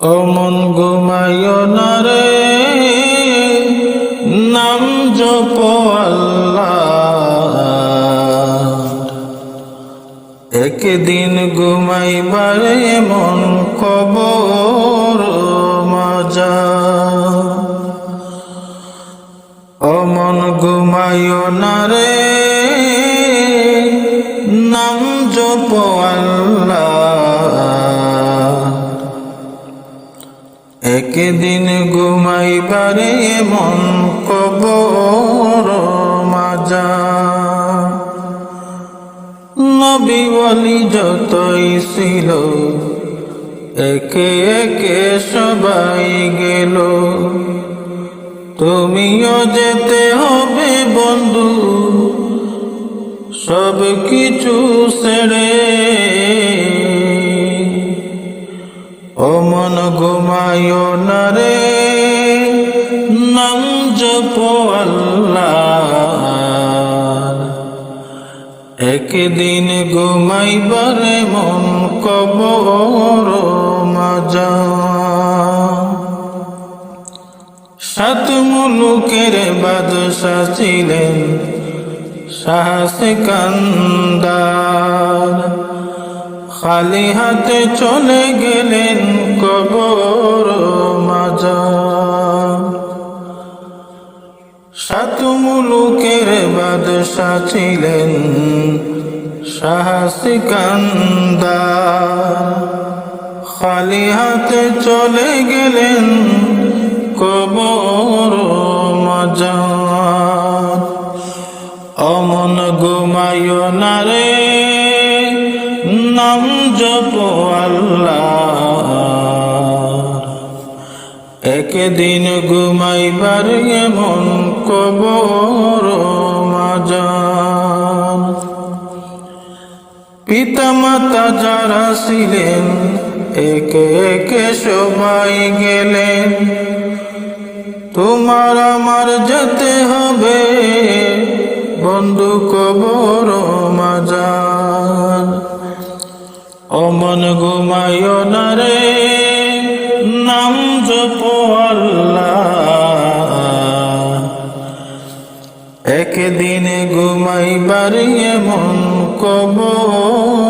অমন ঘুমায় না রে, নাম জপ একদিন ঘুমাইবার মন কবর মজা। অমন ঘুমায় না নাম জপ আল্লাহ। একদিন ঘুমাইবারে মন কবর মাজা। নবী বলি যতই ছিল, একে একে সবাই গেল। তুমিও যেতে হবে বন্ধু সব কিছু ছেড়ে রে নাম জপ একদিন ঘুমাইবার মন কবর মাজা। সাত মুলুকের বাদশা ছিলেন সাহস কান্দার। খালি হাতে চলে গেলেন কবর মাজা মুলুকের বাদশা ছিলেন সাহসী কান্দা খালি হাতে চলে গেলেন কবর মাজা অমন ঘুমায় না রে। নাম জপ আল্লাহ। একদিন ঘুমাইবার এমন কবর মাজান পিতা মাতা যারা ছিলেন, একে একে সবাই গেলেন। তোমার আমার যেতে হবে, বন্ধু কবর অমন ঘুমায় না রে নাম জপ ঘুমাই একদিন মন কবর